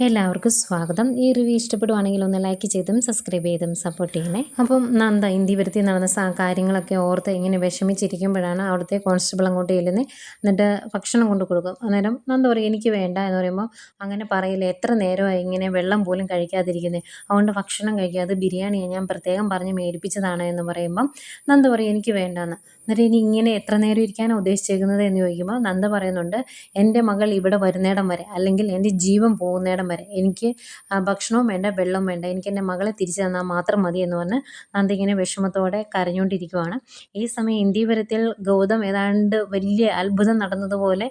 എല്ലാവർക്കും സ്വാഗതം. ഈ റിവ്യൂ ഇഷ്ടപ്പെടുവാണെങ്കിൽ ഒന്ന് ലൈക്ക് ചെയ്തും സബ്സ്ക്രൈബ് ചെയ്തും സപ്പോർട്ട് ചെയ്യണേ അപ്പം നന്ദ ഇന്ത്യപുരത്തിൽ നടന്ന കാര്യങ്ങളൊക്കെ ഓർത്ത് ഇങ്ങനെ വിഷമിച്ചിരിക്കുമ്പോഴാണ് അവിടുത്തെ കോൺസ്റ്റബിൾ അങ്ങോട്ട് ചെല്ലുന്നത് എന്നിട്ട് ഭക്ഷണം കൊണ്ട് കൊടുക്കും. അന്നേരം നന്ദ പറയും എനിക്ക് വേണ്ട എന്ന് പറയുമ്പോൾ അങ്ങനെ പറയില്ല എത്ര നേരമായി ഇങ്ങനെ വെള്ളം പോലും കഴിക്കാതിരിക്കുന്നത് അതുകൊണ്ട് ഭക്ഷണം കഴിക്കാതെ ബിരിയാണിയാണ് ഞാൻ പ്രത്യേകം പറഞ്ഞ് മേടിപ്പിച്ചതാണ് എന്ന് പറയുമ്പം നന്ദ പറയും എനിക്ക് വേണ്ടാന്ന്. എന്നിട്ട് ഇനി ഇങ്ങനെ എത്ര നേരം ഇരിക്കാനാണ് ഉദ്ദേശിച്ചേക്കുന്നത് എന്ന് ചോദിക്കുമ്പോൾ നന്ദ പറയുന്നുണ്ട് എന്റെ മകൾ ഇവിടെ വരുന്നിടം വരെ അല്ലെങ്കിൽ എന്റെ ജീവൻ പോകുന്നിടം വരെ എനിക്ക് ഭക്ഷണവും വേണ്ട വെള്ളവും വേണ്ട എനിക്ക് എന്റെ മകളെ തിരിച്ചു തന്നാൽ മാത്രം മതി എന്ന് പറഞ്ഞ് നന്ദ ഇങ്ങനെ വിഷമത്തോടെ കരഞ്ഞുകൊണ്ടിരിക്കുവാണ്. ഈ സമയം ഇന്ത്യപുരത്തിൽ ഗൗതം ഏതാണ്ട് വലിയ അത്ഭുതം നടന്നതുപോലെ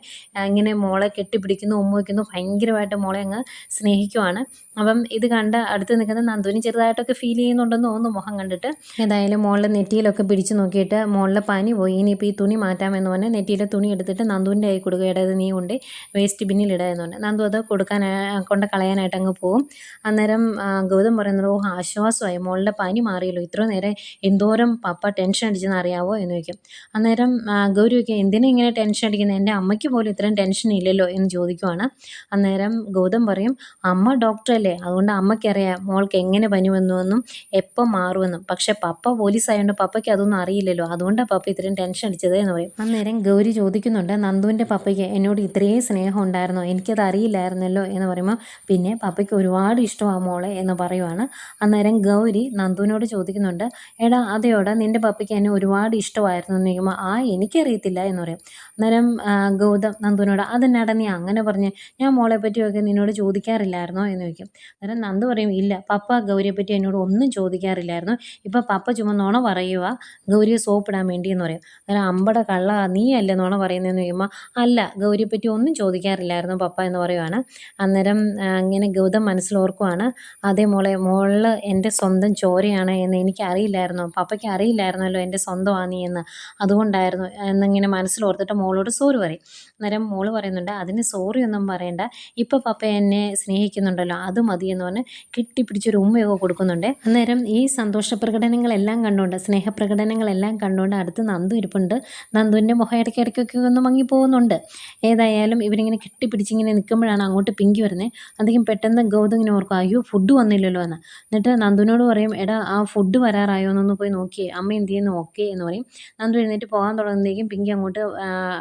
ഇങ്ങനെ മോളെ കെട്ടിപ്പിടിക്കുന്നു ഉമ്മയ്ക്കുന്നു ഭയങ്കരമായിട്ട് മോളെ അങ്ങ് സ്നേഹിക്കുവാണ്. അപ്പം ഇത് കണ്ട് അടുത്ത് നിൽക്കുന്ന നന്ദുവിന് ചെറുതായിട്ടൊക്കെ ഫീൽ ചെയ്യുന്നുണ്ടെന്ന് തോന്നുന്നു മുഖം കണ്ടിട്ട്. ഏതായാലും മോളുടെ നെറ്റിയിലൊക്കെ പിടിച്ച് നോക്കിയിട്ട് മോളിലെ പനി പോയി ഇനിയിപ്പോൾ ഈ തുണി മാറ്റാമെന്ന് പറഞ്ഞ് നെറ്റിയിലെ തുണി എടുത്തിട്ട് നന്ദുവിന്റെ കൈ കൊടുക്കുക. ഇടയത് നീ കൊണ്ട് വേസ്റ്റ് ബിന്നിൽ പറഞ്ഞു. നന്ദു അത് കൊടുക്കാൻ കൊണ്ട് കളയാനായിട്ട് അങ്ങ് പോകും അന്നേരം ഗൗതം പറയുന്നത് ഓ ആശ്വാസമായി. മോളുടെ പനി മാറിയല്ലോ. ഇത്ര നേരം എന്തോരം പപ്പ ടെൻഷൻ അടിച്ചെന്ന് അറിയാവോ? എന്ന് ചോദിക്കും. അന്നേരം ആ, ഗൗരി ഒക്കെ എന്തിനാ ഇങ്ങനെ ടെൻഷൻ അടിക്കുന്നത് എന്റെ അമ്മയ്ക്ക് പോലും ഇത്രയും ടെൻഷൻ ഇല്ലല്ലോ? എന്ന് ചോദിക്കുവാണ്. അന്നേരം ഗൗതം പറയും അമ്മ ഡോക്ടറല്ലേ. അതുകൊണ്ട് അമ്മയ്ക്കറിയാം മോൾക്ക് എങ്ങനെ പനി വന്നുവെന്നും എപ്പം മാറുമെന്നും. പക്ഷേ പപ്പ പോലീസ് ആയതുകൊണ്ട് പപ്പയ്ക്ക് അതൊന്നും അറിയില്ലല്ലോ. അതുകൊണ്ടാണ് പപ്പ ഇത്രയും ടെൻഷൻ അടിച്ചത് എന്ന് പറയും. അന്നേരം ഗൗരി ചോദിക്കുന്നുണ്ട് നന്ദുവിന്റെ പപ്പയ്ക്ക് എന്നോട് ഇത്രയും സ്നേഹം ഉണ്ടായിരുന്നോ? എനിക്കത് അറിയില്ലായിരുന്നല്ലോ എന്ന് പറയുമ്പോൾ പിന്നെ പപ്പയ്ക്ക് ഒരുപാട് ഇഷ്ടമാണ് മോളെ എന്ന് പറയുവാണ്. അന്നേരം ഗൗരി നന്ദുവിനോട് ചോദിക്കുന്നുണ്ട് എടാ അതെയോടാ? നിന്റെ പപ്പയ്ക്ക് എന്നെ ഒരുപാട് ഇഷ്ടമായിരുന്നു. എന്ന് ചോദിക്കുമ്പോൾ ആ എനിക്കറിയത്തില്ല എന്ന് പറയും. അന്നേരം ഗൗതം നന്ദുവിനോട് അതെന്നാടാ നീ അങ്ങനെ പറഞ്ഞ്? ഞാൻ മോളെ പറ്റിയൊക്കെ നിന്നോട് ചോദിക്കാറില്ലായിരുന്നോ? എന്ന് ചോദിക്കും. അന്നേരം നന്ദു പറയും ഇല്ല പപ്പ ഗൗരിയെ പറ്റി എന്നോട് ഒന്നും ചോദിക്കാറില്ലായിരുന്നു. ഇപ്പം പപ്പ ചുമന്നോണം നുണ പറയുക ഗൗരിയെ സോപ്പിടാൻ വേണ്ടി എന്ന് പറയും. അന്നേരം അമ്പട കള്ള നീ അല്ലേ നുണ പറയുന്നതെന്ന് ചോദിക്കുമ്പോൾ അല്ല ഗൗരിയെ പറ്റി ഒന്നും ചോദിക്കാറില്ലായിരുന്നു പപ്പ എന്ന് പറയുവാണ്. അന്നേരം അങ്ങനെ ഗൗതം മനസ്സിലോർക്കുവാണ്. അതേ മോളെ മോൾ എന്റെ സ്വന്തം ചോരയാണ് എന്ന് എനിക്കറിയില്ലായിരുന്നു. പപ്പയ്ക്ക് അറിയില്ലായിരുന്നല്ലോ എന്റെ സ്വന്തമാണ് നീ എന്ന്. അതുകൊണ്ടായിരുന്നു എന്നിങ്ങനെ മനസ്സിലോർത്തിട്ട് മോളോട് സോറി പറയും. അന്നേരം മോൾ പറയുന്നുണ്ട് അതിന് സോറി ഒന്നും പറയണ്ട. ഇപ്പം പപ്പ എന്നെ സ്നേഹിക്കുന്നുണ്ടല്ലോ അത് മതി എന്ന് പറഞ്ഞ് കെട്ടിപ്പിടിച്ചൊരു ഉമ്മയൊക്കെ കൊടുക്കുന്നുണ്ട്. അന്നേരം ഈ സന്തോഷ പ്രകടനങ്ങളെല്ലാം കണ്ടുകൊണ്ട് സ്നേഹപ്രകടനങ്ങളെല്ലാം കണ്ടുകൊണ്ട് അടുത്ത് നന്ദു ഇരിപ്പുണ്ട്. നന്ദുവിന്റെ മുഖം ഇടയ്ക്ക് ഇടയ്ക്കൊക്കെ ഒന്ന് മങ്ങി പോകുന്നുണ്ട് ഏതായാലും ഇവരിങ്ങനെ കെട്ടിപ്പിടിച്ചിങ്ങനെ നിൽക്കുമ്പോഴാണ് അങ്ങോട്ട് പിങ്കി വരുന്നത് അധികം പെട്ടെന്ന് ഗൗതം ഇങ്ങനെ ഓർക്കും അയ്യോ ഫുഡ് വന്നില്ലല്ലോ എന്ന്. എന്നിട്ട് നന്ദുവിനോട് പറയും എടാ ആ ഫുഡ് വരാറായോ? എന്നൊന്ന് പോയി നോക്കിയേ അമ്മ എന്ത് ചെയ്യുന്നു? ഓക്കെ എന്ന് പറയും. നന്ദു എഴുന്നേറ്റ് പോകാൻ തുടങ്ങുന്നേക്കും പിങ്കി അങ്ങോട്ട്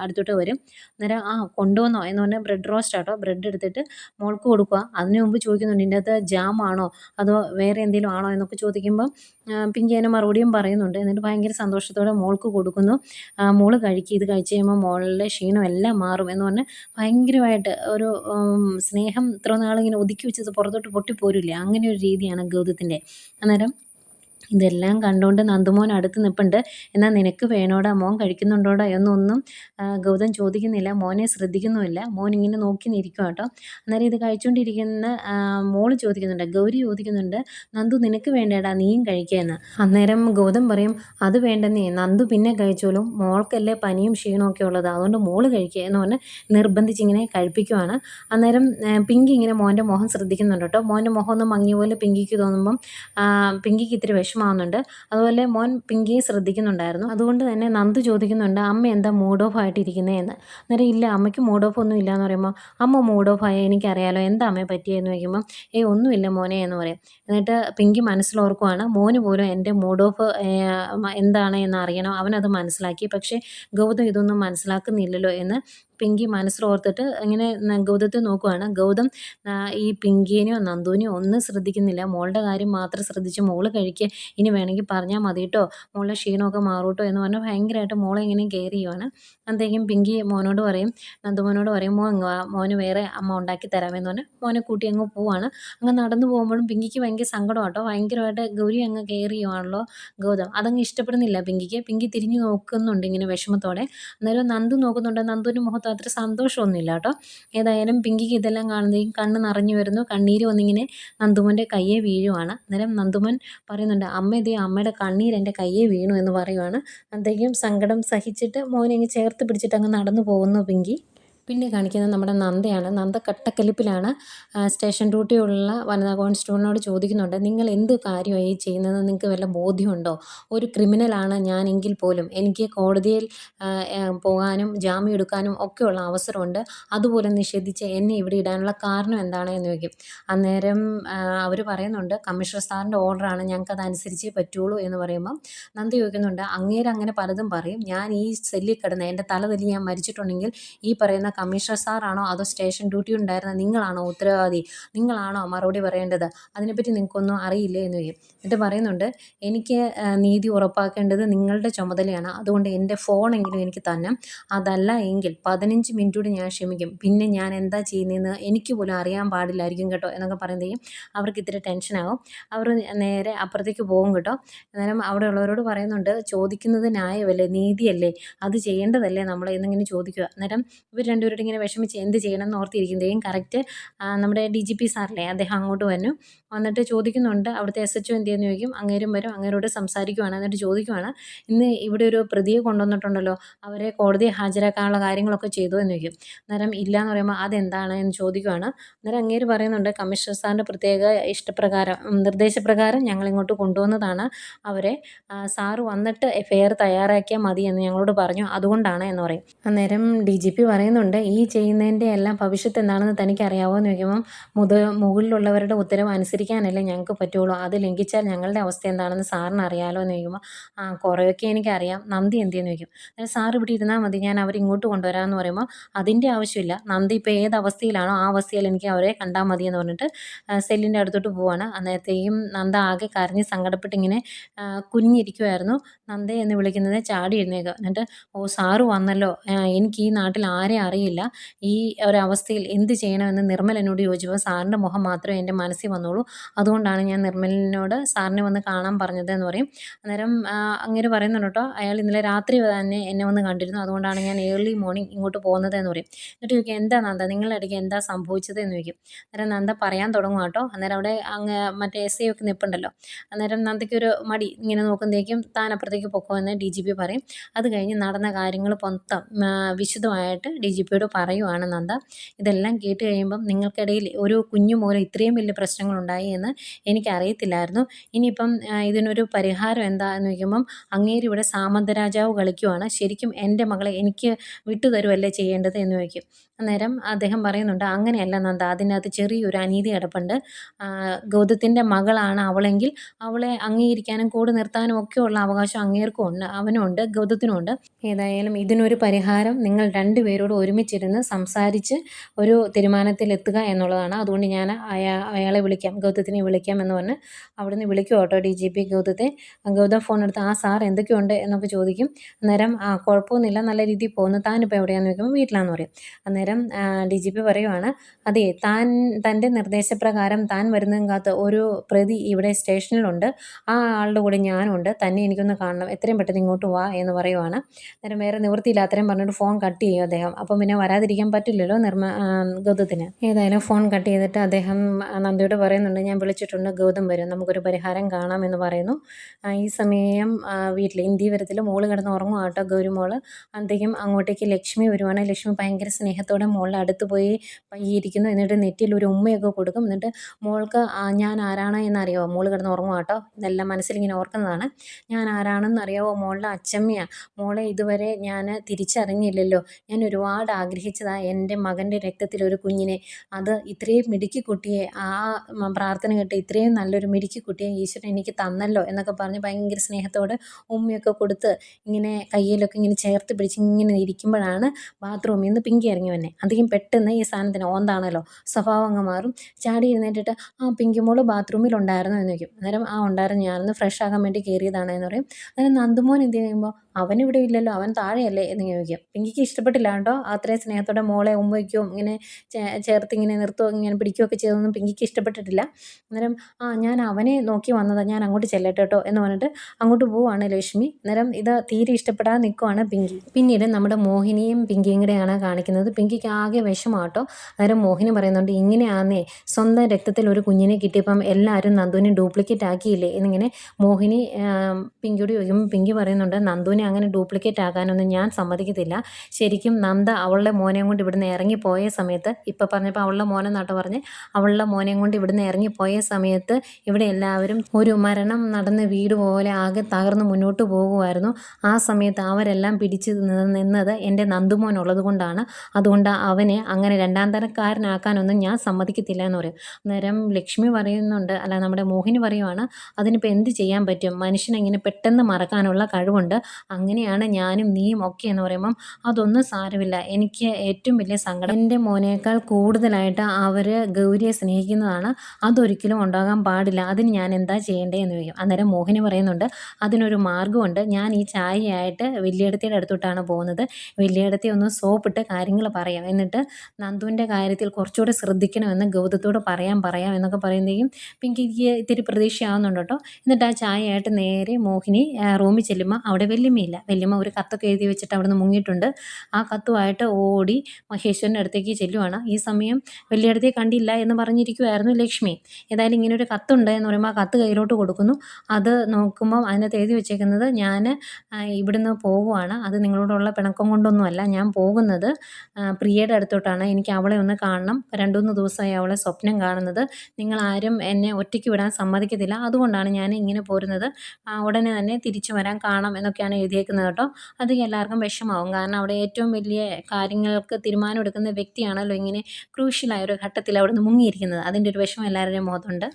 അടുത്തോട്ട് വരും. അന്നേരം ആ കൊണ്ടുവന്നോ എന്ന് പറഞ്ഞാൽ ബ്രെഡ് റോസ്റ്റ് ആട്ടോ ബ്രെഡ് എടുത്തിട്ട് മോൾക്ക് കൊടുക്കുക അതിനു മുമ്പ് ചോദിക്കുന്നുണ്ട് ഇതിന്റെ അകത്ത് ജാം ആണോ? അതോ വേറെ എന്തെങ്കിലും ആണോ? എന്നൊക്കെ ചോദിക്കുമ്പോൾ പിങ്കി അതിന് മറുപടിയും പറയുന്നുണ്ട്. എന്നിട്ട് ഭയങ്കര സന്തോഷത്തോടെ മോൾക്ക് കൊടുക്കുന്നു. മോൾ കഴിക്കുക ഇത് കഴിച്ച് കഴിയുമ്പോൾ മോളുടെ ക്ഷീണം എല്ലാം മാറും എന്ന് പറഞ്ഞ് ഭയങ്കരമായിട്ട് ഒരു സ്നേഹം ഇത്ര നാളിങ്ങനെ ഒതുക്കി വെച്ചത് പുറത്തോട്ട് പൊട്ടിപ്പോരില്ലേ? അങ്ങനെ ഒരു രീതിയാണ് ഗൗതത്തിന്റെ. അന്നേരം ഇതെല്ലാം കണ്ടുകൊണ്ട് നന്ദുമോൻ അടുത്ത് നിൽപ്പുണ്ട് എന്നാൽ നിനക്ക് വേണോടാ മോൻ കഴിക്കുന്നുണ്ടോടാ എന്നൊന്നും ഗൗതം ചോദിക്കുന്നില്ല. മോനെ ശ്രദ്ധിക്കുന്നുമില്ല. മോൻ ഇങ്ങനെ നോക്കി നിൽക്കും കേട്ടോ. അന്നേരം ഇത് കഴിച്ചുകൊണ്ടിരിക്കുന്ന മോൾ ചോദിക്കുന്നുണ്ട്. ഗൗരി ചോദിക്കുന്നുണ്ട് നന്ദു നിനക്ക് വേണ്ടേടാ നീയും കഴിക്കുകയെന്ന് അന്നേരം ഗൗതം പറയും അത് വേണ്ടെന്നേ. നന്ദു പിന്നെ കഴിച്ചോളും. മോൾക്കല്ലേ പനിയും ക്ഷീണമൊക്കെ ഉള്ളത്. അതുകൊണ്ട് മോൾ കഴിക്കുക എന്ന് പറഞ്ഞ് നിർബന്ധിച്ചിങ്ങനെ കഴിപ്പിക്കുവാണ്. അന്നേരം പിങ്കി ഇങ്ങനെ മോന്റെ മുഖം ശ്രദ്ധിക്കുന്നുണ്ട് കേട്ടോ. മോന്റെ മുഖം ഒന്ന് മങ്ങിയ പോലെ പിങ്കിക്ക് തോന്നുമ്പം പിങ്കിക്ക് ഇത്തിരി വിഷമാവുന്നുണ്ട് അതുപോലെ മോൻ പിങ്കിയെ ശ്രദ്ധിക്കുന്നുണ്ടായിരുന്നു. അതുകൊണ്ട് തന്നെ നന്ദു ചോദിക്കുന്നുണ്ട് അമ്മ എന്താ മൂഡ് ഓഫ് ആയിട്ടിരിക്കുന്നത് എന്ന് അന്നേരം ഇല്ല അമ്മയ്ക്ക് മൂഡ് ഓഫ് ഒന്നും ഇല്ലയെന്ന് പറയുമ്പോൾ അമ്മ മൂഡ് ഓഫ് ആയ എനിക്കറിയാലോ എന്താ അമ്മയെ പറ്റിയെന്ന് ചോദിക്കുമ്പോൾ ഏയ് ഒന്നുമില്ല മോനെ എന്ന് പറയും. എന്നിട്ട് പിങ്കി മനസ്സിലോർക്കുവാണ് മോന് പോലും എന്റെ മൂഡ് ഓഫ് എന്താണ് എന്ന് അറിയണം. അവനത് മനസ്സിലാക്കി. പക്ഷേ ഗൗതം ഇതൊന്നും മനസ്സിലാക്കുന്നില്ലല്ലോ എന്ന് പിങ്കി മനസ്സിലോർത്തിട്ട് ഇങ്ങനെ ഗൗതത്തെ നോക്കുവാണ്. ഗൗതം ഈ പിങ്കിയെയോ നന്ദുവിനെയോ ഒന്നും ശ്രദ്ധിക്കുന്നില്ല. മോളുടെ കാര്യം മാത്രം ശ്രദ്ധിച്ച് മോൾ കഴിക്കുക ഇനി വേണമെങ്കിൽ പറഞ്ഞാൽ മതി കേട്ടോ. മോളുടെ ക്ഷീണമൊക്കെ മാറൂട്ടോ എന്ന് പറഞ്ഞാൽ ഭയങ്കരമായിട്ട് മോളെ ഇങ്ങനെ കെയർ ചെയ്യുവാണ്. അന്നത്തേക്കും പിങ്കി മോനോട് പറയും നന്ദു മോനോട് പറയും മോൻ മോന് വേറെ അമ്മ ഉണ്ടാക്കി തരാമെന്ന് പറഞ്ഞാൽ മോനെ കൂട്ടി അങ്ങ് പോവാണ്. അങ്ങ് നടന്നു പോകുമ്പോഴും പിങ്കിക്ക് ഭയങ്കര സങ്കടം കേട്ടോ. ഭയങ്കരമായിട്ട് ഗൗരി അങ്ങ് കെയർ ചെയ്യുവാണല്ലോ ഗൗതം. അതങ്ങ് ഇഷ്ടപ്പെടുന്നില്ല പിങ്കിക്ക്. പിങ്കി തിരിഞ്ഞു നോക്കുന്നുണ്ട് ഇങ്ങനെ വിഷമത്തോടെ. അന്നേരം നന്ദു നോക്കുന്നുണ്ട്. നന്ദുവിന്റെ മുഖത്ത് അത്ര സന്തോഷമൊന്നുമില്ല കേട്ടോ. ഏതായാലും പിങ്കിക്ക് ഇതെല്ലാം കാണുന്നതും കണ്ണ് നിറഞ്ഞു വരുന്നു. കണ്ണീര് വന്നിങ്ങനെ നന്ദുമന്റെ കയ്യെ വീഴുവാണ്. അന്നേരം നന്ദുമൻ പറയുന്നുണ്ട് അമ്മ ഇതേ അമ്മയുടെ കണ്ണീർ എന്റെ കയ്യെ വീണു എന്ന് പറയുവാണ്. അന്തേക്കും സങ്കടം സഹിച്ചിട്ട് മോനെ അങ്ങ് ചേർത്ത് പിടിച്ചിട്ട് അങ്ങ് നടന്നു പോകുന്നു പിങ്കി. പിന്നെ കാണിക്കുന്നത് നമ്മുടെ നന്ദയാണ്. നന്ദ കട്ടക്കലിപ്പിലാണ് സ്റ്റേഷൻ ഡ്യൂട്ടിയുള്ള വനിതാ കോൺസ്റ്റബിളിനോട് ചോദിക്കുന്നുണ്ട് നിങ്ങൾ എന്ത് കാര്യമായി ചെയ്യുന്നത് നിങ്ങൾക്ക് വല്ല ബോധ്യമുണ്ടോ? ഒരു ക്രിമിനലാണ് ഞാനെങ്കിൽ പോലും. എനിക്ക് കോടതിയിൽ പോകാനും ജാമ്യം എടുക്കാനും ഒക്കെയുള്ള അവസരമുണ്ട്. അതുപോലെ നിഷേധിച്ച് എന്നെ ഇവിടെ ഇടാനുള്ള കാരണം എന്താണ്? എന്ന് ചോദിക്കും. അന്നേരം അവർ പറയുന്നുണ്ട് കമ്മീഷണർ സാറിന്റെ ഓർഡറാണ്. ഞങ്ങൾക്ക് അതനുസരിച്ചേ പറ്റുള്ളൂ എന്ന് പറയുമ്പം നന്ദ ചോദിക്കുന്നുണ്ട് അങ്ങേരങ്ങനെ പലതും പറയും. ഞാൻ ഈ സെല്ലിൽ കിടന്ന് എന്റെ തല തല്ലി ഞാൻ മരിച്ചിട്ടുണ്ടെങ്കിൽ ഈ പറയുന്ന കമ്മീഷണർ സാറാണോ അതോ സ്റ്റേഷൻ ഡ്യൂട്ടി ഉണ്ടായിരുന്ന നിങ്ങളാണോ ഉത്തരവാദി? നിങ്ങളാണോ മറുപടി പറയേണ്ടത്? അതിനെപ്പറ്റി നിങ്ങൾക്കൊന്നും അറിയില്ലേ എന്ന് ചോദിക്കും. എന്നിട്ട് പറയുന്നുണ്ട് എനിക്ക് നീതി ഉറപ്പാക്കേണ്ടത് നിങ്ങളുടെ ചുമതലയാണ്. അതുകൊണ്ട് എന്റെ ഫോണെങ്കിലും എനിക്ക് തന്നെ. അതല്ല എങ്കിൽ പതിനഞ്ച് മിനിറ്റൂടെ ഞാൻ ക്ഷമിക്കും. പിന്നെ ഞാൻ എന്താ ചെയ്യുന്നതെന്ന് എനിക്ക് പോലും അറിയാൻ പാടില്ലായിരിക്കും കേട്ടോ എന്നൊക്കെ പറയുമ്പോഴത്തേക്കും അവർക്ക് ഇത്തിരി ടെൻഷനാകും അവർ നേരെ അപ്പുറത്തേക്ക് പോകും കേട്ടോ. അന്നേരം അവിടെ ഉള്ളവരോട് പറയുന്നുണ്ട് ചോദിക്കുന്നത് ന്യായമല്ലേ? നീതിയല്ലേ? അത് ചെയ്യേണ്ടതല്ലേ നമ്മൾ എന്നിങ്ങനെ ചോദിക്കുക. അന്നേരം ഇവർ രണ്ടുപേരോട് ഇങ്ങനെ വിഷമിച്ച് എന്ത് ചെയ്യണം എന്ന് ഓർത്തിരിക്കുന്നതേയും കറക്റ്റ് നമ്മുടെ ഡി ജി പി സാറില്ലേ അദ്ദേഹം അങ്ങോട്ട് വന്നു. വന്നിട്ട് ചോദിക്കുന്നുണ്ട്. അവിടുത്തെ എസ് എച്ച് ഒ എന്ത് ചെയ്യുന്നു ചോദിക്കും. അങ്ങേരും വരും. അങ്ങേരോട് സംസാരിക്കുവാണ്. എന്നിട്ട് ചോദിക്കുവാണ്. ഇന്ന് ഇവിടെ ഒരു പ്രതിയെ കൊണ്ടുവന്നിട്ടുണ്ടല്ലോ. അവരെ കോടതിയെ ഹാജരാക്കാനുള്ള കാര്യങ്ങളൊക്കെ ചെയ്തു എന്ന് ചോദിക്കും. അന്നേരം ഇല്ല എന്ന് പറയുമ്പോൾ അതെന്താണ് എന്ന് ചോദിക്കുവാണ്. അന്നേരം അങ്ങേര് പറയുന്നുണ്ട് കമ്മീഷണർ സാറിന്റെ പ്രത്യേക ഇഷ്ടപ്രകാരം നിർദ്ദേശപ്രകാരം ഞങ്ങൾ ഇങ്ങോട്ട് കൊണ്ടുവന്നതാണ്. അവരെ സാറ് വന്നിട്ട് എഫ് ഐ ആർ തയ്യാറാക്കിയാൽ മതി എന്ന് ഞങ്ങളോട് പറഞ്ഞു. അതുകൊണ്ടാണ് എന്ന് പറയും. അന്നേരം ഡി ജി പി പറയുന്നുണ്ട് ഈ ചെയ്യുന്നതിന്റെ എല്ലാം ഭവിഷ്യത്ത് എന്താണെന്ന് തനിക്കറിയാവോ? എന്ന് ചോദിക്കുമ്പം മുത മുകളിലുള്ളവരുടെ ഉത്തരവ് അനുസരിക്കാനല്ലേ ഞങ്ങൾക്ക് പറ്റുള്ളൂ. അത് ലംഘിച്ചാൽ ഞങ്ങളുടെ അവസ്ഥ എന്താണെന്ന് സാറിന് അറിയാലോ എന്ന് ചോദിക്കുമ്പോൾ ആ കുറേയൊക്കെ എനിക്കറിയാം. നന്ദി എന്തിയെന്ന് ചോദിക്കും. അന്നേരം സാർ ഇവിടെ ഇരുന്നാൽ മതി. ഞാൻ അവരെ ഇങ്ങോട്ട് കൊണ്ടുവരാമെന്ന് പറയുമ്പോൾ അതിന്റെ ആവശ്യമില്ല. നന്ദി ഇപ്പോൾ ഏത് അവസ്ഥയിലാണോ ആ അവസ്ഥയിൽ എനിക്ക് അവരെ കണ്ടാൽ മതി എന്ന് പറഞ്ഞിട്ട് സെല്ലിന്റെ അടുത്തോട്ട് പോവാണ്. അന്നേരത്തേക്കും നന്ദ ആകെ കരഞ്ഞ് സങ്കടപ്പെട്ടിങ്ങനെ ഇങ്ങനെ നന്ദ എന്ന് വിളിക്കുന്നത് ചാടി എഴുന്നേക്കുക എന്നിട്ട് ഓ സാറ് വന്നല്ലോ. എനിക്ക് ഈ നാട്ടിൽ ആരെയും അറിയില്ല. ഈ ഒരവസ്ഥയിൽ എന്ത് ചെയ്യണമെന്ന് നിർമ്മൽ എന്നോട് ചോദിച്ചപ്പോൾ സാറിന്റെ മുഖം മാത്രമേ എന്റെ മനസ്സിൽ വന്നുള്ളൂ. അതുകൊണ്ടാണ് ഞാൻ നിർമ്മലിനോട് സാറിനെ വന്ന് കാണാൻ പറഞ്ഞത് എന്ന് പറയും. അന്നേരം അങ്ങനെ പറയുന്നുണ്ട് കേട്ടോ. അയാൾ ഇന്നലെ രാത്രി തന്നെ എന്നെ വന്ന് കണ്ടിരുന്നു. അതുകൊണ്ടാണ് ഞാൻ ഏർലി മോർണിംഗ് ഇങ്ങോട്ട് പോകുന്നത് എന്ന് പറയും. എന്നിട്ട് ചോദിക്കും എന്താ നന്ദ? നിങ്ങളുടെ ഇടയ്ക്ക് എന്താ സംഭവിച്ചത് എന്ന് ചോദിക്കും. അന്നേരം നന്ദ പറയാൻ തുടങ്ങും കേട്ടോ. അന്നേരം അവിടെ അങ്ങ് മറ്റേ എസ് ഐ ഒക്കെ നിൽപ്പുണ്ടല്ലോ അന്നേരം നന്ദയ്ക്കൊരു മടി ഇങ്ങനെ നോക്കുമ്പോഴേക്കും താൻ അപ്പുറത്തേക്ക് പൊക്കോ എന്ന് ഡി ജി പി പറയും. അത് കഴിഞ്ഞ് നടന്ന കാര്യങ്ങൾ മൊത്തം വിശദമായിട്ട് ഡി ജി പിയോട് പറയുവാണ് നന്ദ ഇതെല്ലാം കേട്ട് കഴിയുമ്പം നിങ്ങൾക്കിടയിൽ ഒരു കുഞ്ഞു മൂലം ഇത്രയും വലിയ പ്രശ്നങ്ങളുണ്ടായി എന്ന് എനിക്കറിയത്തില്ലായിരുന്നു. ഇനിയിപ്പം ഇതിനൊരു പരിഹാരം എന്താണെന്ന് ചോദിക്കുമ്പം അങ്ങേര് ഇവിടെ സാമന്തരാജാവ് കളിക്കുവാണ്. ശരിക്കും എന്റെ മകളെ എനിക്ക് വിട്ടു തരുമല്ലേ ചെയ്യേണ്ടത് എന്ന് ചോദിക്കും. അന്നേരം അദ്ദേഹം പറയുന്നുണ്ട് അങ്ങനെയല്ല നന്ദ അതിനകത്ത് ചെറിയൊരു അനീതി കിടപ്പുണ്ട്. ഗൗതത്തിന്റെ മകളാണ് അവളെങ്കിൽ അവളെ അംഗീകരിക്കാനും കൂടെ നിർത്താനും ഒക്കെയുള്ള അവകാശം അങ്ങേർക്കും ഉണ്ട് അവനും ഉണ്ട് ഗൗതത്തിനും ഉണ്ട് ഏതായാലും ഇതിനൊരു പരിഹാരം നിങ്ങൾ രണ്ടുപേരോട് ഒരുമിച്ചിരുന്ന് സംസാരിച്ച് ഒരു തീരുമാനത്തിലെത്തുക എന്നുള്ളതാണ്. അതുകൊണ്ട് ഞാൻ അയാ അയാളെ വിളിക്കാം. ഗൗതത്തിനെ വിളിക്കാമെന്ന് പറഞ്ഞ് അവിടുന്ന് വിളിക്കും കേട്ടോ ഡി ജി പി ഗൗതത്തെ. ഗൗതം ഫോൺ എടുത്ത് ആ സാർ എന്തൊക്കെയുണ്ട്? എന്നൊക്കെ ചോദിക്കും. അന്നേരം ആ കുഴപ്പമൊന്നുമില്ല. നല്ല രീതിയിൽ പോകുന്നു. താനിപ്പോൾ എവിടെയാന്ന് ചോദിക്കുമ്പോൾ വീട്ടിലാന്ന് പറയും. അന്നേരം ഡി ജി പി പറയുവാണ് അതെ താൻ തന്റെ നിർദ്ദേശപ്രകാരം താൻ വരുന്നതും കാത്ത് ഒരു പ്രതി ഇവിടെ സ്റ്റേഷനിലുണ്ട്. ആ ആളുടെ കൂടെ ഞാനുണ്ട്. തന്നെ എനിക്കൊന്ന് കാണണം. എത്രയും പെട്ടെന്ന് ഇങ്ങോട്ട് വാ എന്ന് പറയുവാണ്. അന്നേരം വേറെ നിവൃത്തിയില്ല അത്രയും പറഞ്ഞിട്ട് ഫോൺ കട്ട് ചെയ്യും അദ്ദേഹം. അപ്പം പിന്നെ വരാതിരിക്കാൻ പറ്റില്ലല്ലോ നിർമ്മ ഗൗതത്തിന്. ഏതായാലും ഫോൺ കട്ട് ചെയ്തിട്ട് അദ്ദേഹം നന്ദിയോട് പറയുന്നുണ്ട് ഞാൻ വിളിച്ചിട്ടുണ്ട് ഗൗതം വരും നമുക്കൊരു പരിഹാരം കാണാം എന്ന് പറയുന്നു. ഈ സമയം വീട്ടിൽ ഇന്ത്യ വരത്തിൽ മോൾ കിടന്ന് ഉറങ്ങും കേട്ടോ ഗൗരി മോൾ അന്തേക്കും അങ്ങോട്ടേക്ക് ലക്ഷ്മി വരുവാണ്. ലക്ഷ്മി ഭയങ്കര സ്നേഹത്തോടെ മോളിൽ അടുത്ത് പോയി പയ്യിരിക്കുന്നു. എന്നിട്ട് നെറ്റിയിൽ ഒരു ഉമ്മയൊക്കെ കൊടുക്കും. എന്നിട്ട് മോൾക്ക് ഞാൻ ആരാണ് എന്നറിയാമോ മോൾ കിടന്ന് ഉറങ്ങും കേട്ടോ ഇതെല്ലാം മനസ്സിലിങ്ങനെ ഓർക്കുന്നതാണ്. ഞാൻ ആരാണെന്ന് അറിയാമോ മോളുടെ അച്ചമ്മയാണ് മോളെ ഇതുവരെ ഞാൻ തിരിച്ചറിഞ്ഞില്ലല്ലോ. ഞാൻ ഒരുപാട് ആഗ്രഹിച്ചതാണ് എന്റെ മകന്റെ രക്തത്തിൽ ഒരു കുഞ്ഞിനെ. അത് ഇത്രയും മിടുക്കി കുട്ടിയെ ആ പ്രാർത്ഥന കേട്ട് ഇത്രയും നല്ലൊരു മിടുക്കി കുട്ടിയെ ഈശ്വരൻ എനിക്ക് തന്നല്ലോ എന്നൊക്കെ പറഞ്ഞ് ഭയങ്കര സ്നേഹത്തോടെ ഉമ്മയൊക്കെ കൊടുത്ത് ഇങ്ങനെ കയ്യിലൊക്കെ ഇങ്ങനെ ചേർത്ത് പിടിച്ച് ഇങ്ങനെ ഇരിക്കുമ്പോഴാണ് ബാത്റൂമിൽ നിന്ന് പിങ്കി ഇറങ്ങി വന്നെ. അധികം പെട്ടെന്ന് ഈ സാധനത്തിന് ഓന്താണല്ലോ. സ്വഭാവം അങ്ങ് മാറും. ചാടി എഴുന്നേറ്റിട്ട് ആ പിങ്കി മോൾ ബാത്റൂമിൽ ഉണ്ടായിരുന്നു? എന്ന് ചോദിക്കും. അന്നേരം ആ ഉണ്ടായിരുന്നു. ഞാനൊന്ന് ഫ്രഷ് ആകാൻ വേണ്ടി കയറിയതാണ് എന്ന് പറയും. അന്നേരം നന്ദുമോൻ എന്ത് ചെയ്യുമ്പോൾ അവൻ ഇവിടെ ഇല്ലല്ലോ. അവൻ താഴെയല്ലേ? എന്ന് ചോദിക്കും. പിങ്കിക്ക് ഇഷ്ടപ്പെട്ടില്ല കേട്ടോ. അത്രയും സ്നേഹത്തോടെ മോളെ ഉമ്മയ്ക്കും ഇങ്ങനെ ചേർത്ത് ഇങ്ങനെ നിർത്തുകയോ ഇങ്ങനെ പിടിക്കുകയൊക്കെ ചെയ്തൊന്നും പിങ്കിക്ക് ഇഷ്ടപ്പെട്ടിട്ടില്ല. അന്നേരം ആ ഞാൻ അവനെ നോക്കി വന്നതാണ് ഞാൻ അങ്ങോട്ട് ചെല്ലട്ടെ കേട്ടോ എന്ന് പറഞ്ഞിട്ട് അങ്ങോട്ട് പോവാണ് ലക്ഷ്മി. അന്നേരം ഇത് തീരെ ഇഷ്ടപ്പെടാതെ നിൽക്കുവാണ് പിങ്കി. പിന്നീട് നമ്മുടെ മോഹിനിയും പിങ്കിയും കൂടെയാണ് കാണിക്കുന്നത്. പിങ്കിക്ക് ആകെ വിഷമാട്ടോ. അന്നേരം മോഹിനി പറയുന്നുണ്ട് ഇങ്ങനെയാന്നേ സ്വന്തം രക്തത്തിൽ ഒരു കുഞ്ഞിനെ കിട്ടിയപ്പം എല്ലാവരും നന്ദുവിനെ ഡ്യൂപ്ലിക്കേറ്റ് ആക്കിയില്ലേ? എന്നിങ്ങനെ മോഹിനി പിങ്കിയോട് ചോദിക്കുമ്പോൾ പിങ്കി പറയുന്നുണ്ട് നന്ദുവിനെ അങ്ങനെ ഡ്യൂപ്ലിക്കേറ്റ് ആക്കാനൊന്നും ഞാൻ സമ്മതിക്കത്തില്ല. ശരിക്കും നന്ദ അവളുടെ മോനെയും കൊണ്ട് ഇവിടുന്ന് ഇറങ്ങിപ്പോയ സമയത്ത് ഇപ്പം പറഞ്ഞപ്പോൾ അവളുടെ മോനെന്നാട്ടോ പറഞ്ഞ് അവളുടെ മോനെയും കൊണ്ട് ഇവിടുന്ന് ഇറങ്ങിപ്പോയ സമയത്ത് ഇവിടെ എല്ലാവരും ഒരു മരണം നടന്ന വീട് പോലെ ആകെ തകർന്ന് മുന്നോട്ട് പോകുമായിരുന്നു. ആ സമയത്ത് അവരെല്ലാം പിടിച്ച് നിന്നത് എന്റെ നന്ദുമോൻ ഉള്ളത് കൊണ്ടാണ്. അതുകൊണ്ട് അവനെ അങ്ങനെ രണ്ടാം തരക്കാരനാക്കാനൊന്നും ഞാൻ സമ്മതിക്കത്തില്ല എന്ന് പറയും. അന്നേരം ലക്ഷ്മി പറയുന്നുണ്ട് അല്ല നമ്മുടെ മോഹിനി പറയുവാണ് അതിനിപ്പോൾ എന്ത് ചെയ്യാൻ പറ്റും? മനുഷ്യനെങ്ങനെ പെട്ടെന്ന് മറക്കാനുള്ള കഴിവുണ്ട്. അങ്ങനെയാണ് ഞാനും നീയും ഒക്കെ എന്ന് പറയുമ്പം അതൊന്നും സാരമില്ല. എനിക്ക് ഏറ്റവും വലിയ സങ്കടം എന്റെ മോനേക്കാൾ കൂടുതലായിട്ട് അവർ ഗൗരിയെ സ്നേഹിക്കുന്നതാണ്. അതൊരിക്കലും ഉണ്ടാകാൻ പാടില്ല. അതിന് ഞാൻ എന്താ ചെയ്യേണ്ടത് എന്ന് ചോദിക്കും. അന്നേരം മോഹിനി പറയുന്നുണ്ട് അതിനൊരു മാർഗമുണ്ട്. ഞാൻ ഈ ചായയായിട്ട് വലിയടത്തിയുടെ അടുത്തോട്ടാണ് പോകുന്നത്. വലിയടത്തി ഒന്ന് സോപ്പിട്ട് കാര്യങ്ങൾ പറയാം. എന്നിട്ട് നന്ദുവിന്റെ കാര്യത്തിൽ കുറച്ചുകൂടെ ശ്രദ്ധിക്കണമെന്ന് ഗൗതത്തോട് പറയാൻ പറയാം എന്നൊക്കെ പറയുന്നതെങ്കിലും പിങ്കിക്ക് ഇത്തിരി പ്രതീക്ഷയാവുന്നുണ്ട് കേട്ടോ. എന്നിട്ട് ആ ചായയായിട്ട് നേരെ മോഹിനി റൂമിൽ ചെല്ലുമ്പോൾ അവിടെ വല്യമ്മയില്ല വല്യമ്മ ഒരു കത്തൊക്കെ എഴുതി വെച്ചിട്ട് അവിടെ നിന്ന് മുങ്ങിയിട്ടുണ്ട്. ആ കത്തുമായിട്ട് ഓടി മഹേശ്വരന്റെ അടുത്തേക്ക് ചെല്ലുവാണ്. ഈ സമയം വലിയടത്തെ കണ്ടില്ല എന്ന് പറഞ്ഞിരിക്കുമായിരുന്നു ലക്ഷ്മി. ഏതായാലും ഇങ്ങനെ ഒരു കത്തുണ്ട് എന്ന് പറയുമ്പോൾ ആ കത്ത് കയ്യിലോട്ട് കൊടുക്കുന്നു. അത് നോക്കുമ്പോൾ അതിനകത്ത് എഴുതി വെച്ചേക്കുന്നത് ഞാൻ ഇവിടുന്ന് പോകുവാണ് അത് നിങ്ങളോടുള്ള പിണക്കം കൊണ്ടൊന്നുമല്ല. ഞാൻ പോകുന്നത് പ്രിയയുടെ അടുത്തോട്ടാണ്. എനിക്ക് അവളെ ഒന്ന് കാണണം. രണ്ടു മൂന്ന് ദിവസമായി അവളെ സ്വപ്നം കാണുന്നത്. നിങ്ങളാരും എന്നെ ഒറ്റയ്ക്ക് വിടാൻ സമ്മതിക്കത്തില്ല. അതുകൊണ്ടാണ് ഞാൻ ഇങ്ങനെ പോരുന്നത്. ഉടനെ തന്നെ തിരിച്ചു വരാൻ കാണാം എന്നൊക്കെയാണ് എഴുതിയേക്കുന്നത് കേട്ടോ. അത് എല്ലാവർക്കും വിഷമാവും. കാരണം അവിടെ ഏറ്റവും വലിയ കാര്യങ്ങൾക്ക് തീരുമാനം എടുക്കുന്ന വ്യക്തിയാണല്ലോ ഇങ്ങനെ ക്രൂഷ്യലായ ഒരു ഘട്ടത്തിൽ അവിടെ നിന്ന് മുങ്ങിയിരിക്കുന്നത്. അതിന്റെ ഒരു വിഷമം എല്ലാവരുടെയും മുഖത്തുണ്ട്.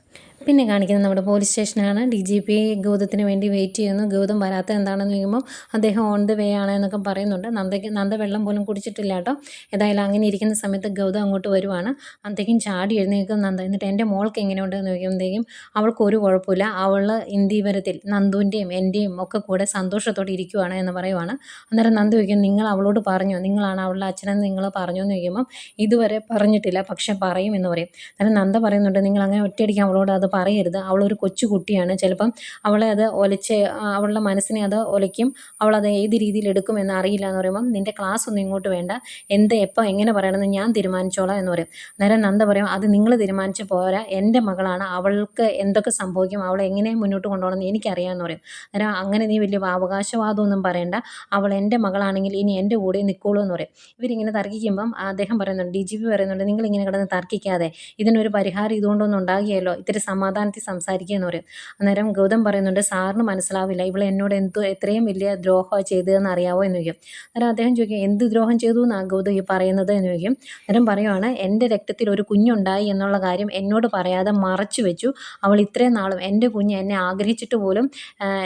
പിന്നെ കാണിക്കുന്നത് നമ്മുടെ പോലീസ് സ്റ്റേഷനാണ് ഡി ജി പി ഗൗതത്തിന് വേണ്ടി വെയിറ്റ് ചെയ്യുന്നു. ഗൗതം വരാത്ത എന്താണെന്ന് ചോദിക്കുമ്പോൾ അദ്ദേഹം ഓൺ ദ വേ ആണ് എന്നൊക്കെ പറയുന്നുണ്ട്. നന്ദയ്ക്ക് നന്ദ വെള്ളം പോലും കുടിച്ചിട്ടില്ല കേട്ടോ. ഏതായാലും അങ്ങനെ ഇരിക്കുന്ന സമയത്ത് ഗൗതം അങ്ങോട്ട് വരുവാണ്. അന്തേക്കും ചാടി എഴുന്നേൽക്കും. നന്ദ എന്നിട്ട് എന്റെ മോൾക്ക് എങ്ങനെയുണ്ടെന്ന് ചോദിക്കുമ്പോഴത്തേക്കും അവൾക്ക് ഒരു കുഴപ്പമില്ല. അവൾ ഇന്ദീപരത്തിൽ നന്ദുവിന്റെയും എന്റെയും ഒക്കെ കൂടെ സന്തോഷത്തോടെ ഇരിക്കുവാണ് എന്ന് പറയുവാണ്. അന്നേരം നന്ദു ചോദിക്കും നിങ്ങൾ അവളോട് പറഞ്ഞോ? നിങ്ങളാണ് അവളുടെ അച്ഛനെന്ന് നിങ്ങൾ പറഞ്ഞോ? എന്ന് ചോദിക്കുമ്പം ഇതുവരെ പറഞ്ഞിട്ടില്ല. പക്ഷെ പറയും എന്ന് പറയും. അന്നേരം നന്ദ പറയുന്നുണ്ട് നിങ്ങൾ അങ്ങനെ ഒറ്റയടിക്ക് അവളോട് അത് പറയരുത്. അവളൊരു കൊച്ചു കുട്ടിയാണ് ചിലപ്പം അവളെ അത് ഒലച്ച് അവളുടെ മനസ്സിനെ അത് ഒലയ്ക്കും. അവളത് ഏത് രീതിയിൽ എടുക്കും എന്ന് അറിയില്ല എന്ന് പറയുമ്പം നിന്റെ ക്ലാസ് ഒന്നും ഇങ്ങോട്ട് വേണ്ട. എന്ത് എപ്പോൾ എങ്ങനെ പറയണമെന്ന് ഞാൻ തീരുമാനിച്ചോളാം എന്ന് പറയും. അന്നേരം നന്ദ പറയും അത് നിങ്ങൾ തീരുമാനിച്ച് പോരാ. എന്റെ മകളാണ്. അവൾക്ക് എന്തൊക്കെ സംഭവിക്കും? അവളെ എങ്ങനെ മുന്നോട്ട് കൊണ്ടുപോകണമെന്ന് എനിക്കറിയാമെന്ന് പറയും. അന്നേരം അങ്ങനെ നീ വലിയ അവകാശവാദമൊന്നും പറയണ്ട. അവൾ എന്റെ മകളാണെങ്കിൽ ഇനി എന്റെ കൂടെ നിൽക്കുള്ളൂ എന്ന് പറയും. ഇവരിങ്ങനെ തർക്കിക്കുമ്പം അദ്ദേഹം പറയുന്നുണ്ട് ഡി ജി പി പറയുന്നുണ്ട് നിങ്ങളിങ്ങനെ കിടന്ന് തർക്കിക്കാതെ. ഇതിനൊരു പരിഹാരം ഇതുകൊണ്ടൊന്നും ഉണ്ടാകുകയല്ലോ ഇത്തിരി സമാധാനത്തിൽ സംസാരിക്കുക എന്ന് പറയും അന്നേരം ഗൗതം പറയുന്നുണ്ട് സാറിന് മനസ്സിലാവില്ല ഇവൾ എന്നോട് എന്തോ എത്രയും വലിയ ദ്രോഹമാണ് ചെയ്തതെന്ന് അറിയാവോ? എന്ന് ചോദിക്കും. അന്നേരം അദ്ദേഹം ചോദിക്കും എന്ത് ദ്രോഹം ചെയ്തു എന്നാണ് ഗൗതം ഈ പറയുന്നത്? എന്ന് ചോദിക്കും. അന്നേരം പറയുവാണ് എന്റെ രക്തത്തിൽ ഒരു കുഞ്ഞുണ്ടായി എന്നുള്ള കാര്യം എന്നോട് പറയാതെ മറച്ചു വെച്ചു. അവൾ ഇത്രയും നാളും എന്റെ കുഞ്ഞ് എന്നെ ആഗ്രഹിച്ചിട്ട് പോലും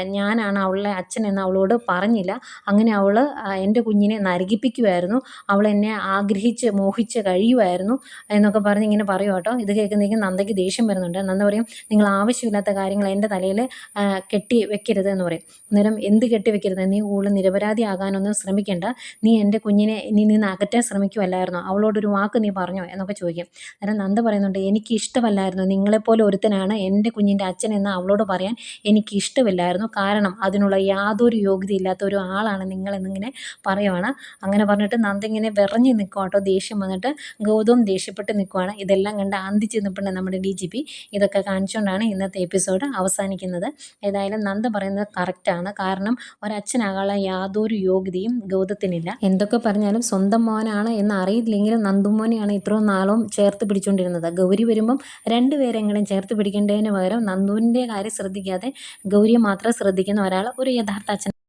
ഞാനാണ് അവളുടെ അച്ഛൻ എന്ന് അവളോട് പറഞ്ഞില്ല. അങ്ങനെ അവൾ എന്റെ കുഞ്ഞിനെ നരകിപ്പിക്കുമായിരുന്നു അവൾ എന്നെ ആഗ്രഹിച്ച് മോഹിച്ച് കഴിയുമായിരുന്നു എന്നൊക്കെ പറഞ്ഞ് ഇങ്ങനെ പറയും കേട്ടോ. ഇത് കേൾക്കുന്നതിന് നന്ദയ്ക്ക് ദേഷ്യം വരുന്നുണ്ട്. നന്ദ പറയും നിങ്ങൾ ആവശ്യമില്ലാത്ത കാര്യങ്ങൾ എന്റെ തലയിൽ കെട്ടി വെക്കരുത് എന്ന് പറയും. അന്നേരം എന്ത് കെട്ടി വെക്കരുത്? നീ കൂടുതൽ നിരപരാധിയാകാനൊന്നും ശ്രമിക്കേണ്ട. നീ എന്റെ കുഞ്ഞിനെ നീ നിന്ന് അകറ്റാൻ ശ്രമിക്കുമല്ലായിരുന്നോ അവളോടൊരു വാക്ക് നീ പറഞ്ഞോ? എന്നൊക്കെ ചോദിക്കും. അന്നേരം നന്ദ പറയുന്നുണ്ട് എനിക്ക് ഇഷ്ടമല്ലായിരുന്നു. നിങ്ങളെപ്പോലെ ഒരുത്തനാണ് എന്റെ കുഞ്ഞിന്റെ അച്ഛൻ എന്ന് അവളോട് പറയാൻ എനിക്ക് ഇഷ്ടമില്ലായിരുന്നു. കാരണം അതിനുള്ള യാതൊരു യോഗ്യതയില്ലാത്ത ഒരു ആളാണ് നിങ്ങളെന്നിങ്ങനെ പറയുവാണ്. അങ്ങനെ പറഞ്ഞിട്ട് നന്ദ ഇങ്ങനെ വിറഞ്ഞ് നിൽക്കും കേട്ടോ. ദേഷ്യം വന്നിട്ട് ഗൗതം ദേഷ്യപ്പെട്ട് നിൽക്കുവാണ്. ഇതെല്ലാം കണ്ട് അന്തിച്ച് നിൽപ്പുണ്ട് നമ്മുടെ ഡി ജി പി ഇതൊക്കെ കാണിച്ചുകൊണ്ടാണ് ഇന്നത്തെ എപ്പിസോഡ് അവസാനിക്കുന്നത്. ഏതായാലും നന്ദ പറയുന്നത് കറക്റ്റാണ് കാരണം ഒരച്ഛനാകാനുള്ള യാതൊരു യോഗ്യതയും ഗൗതത്തിനില്ല. എന്തൊക്കെ പറഞ്ഞാലും സ്വന്തം മോനാണ് എന്ന് അറിയില്ലെങ്കിലും നന്ദുമോനെയാണ് ഇത്രയും നാളും ചേർത്ത് പിടിച്ചുകൊണ്ടിരുന്നത് ഗൗരി വരുമ്പം രണ്ടുപേരെങ്കിലും ചേർത്ത് പിടിക്കേണ്ടതിന് പകരം നന്ദുവിന്റെ കാര്യം ശ്രദ്ധിക്കാതെ ഗൗരിയെ മാത്രം ശ്രദ്ധിക്കുന്ന ഒരാൾ ഒരു യഥാർത്ഥ അച്ഛൻ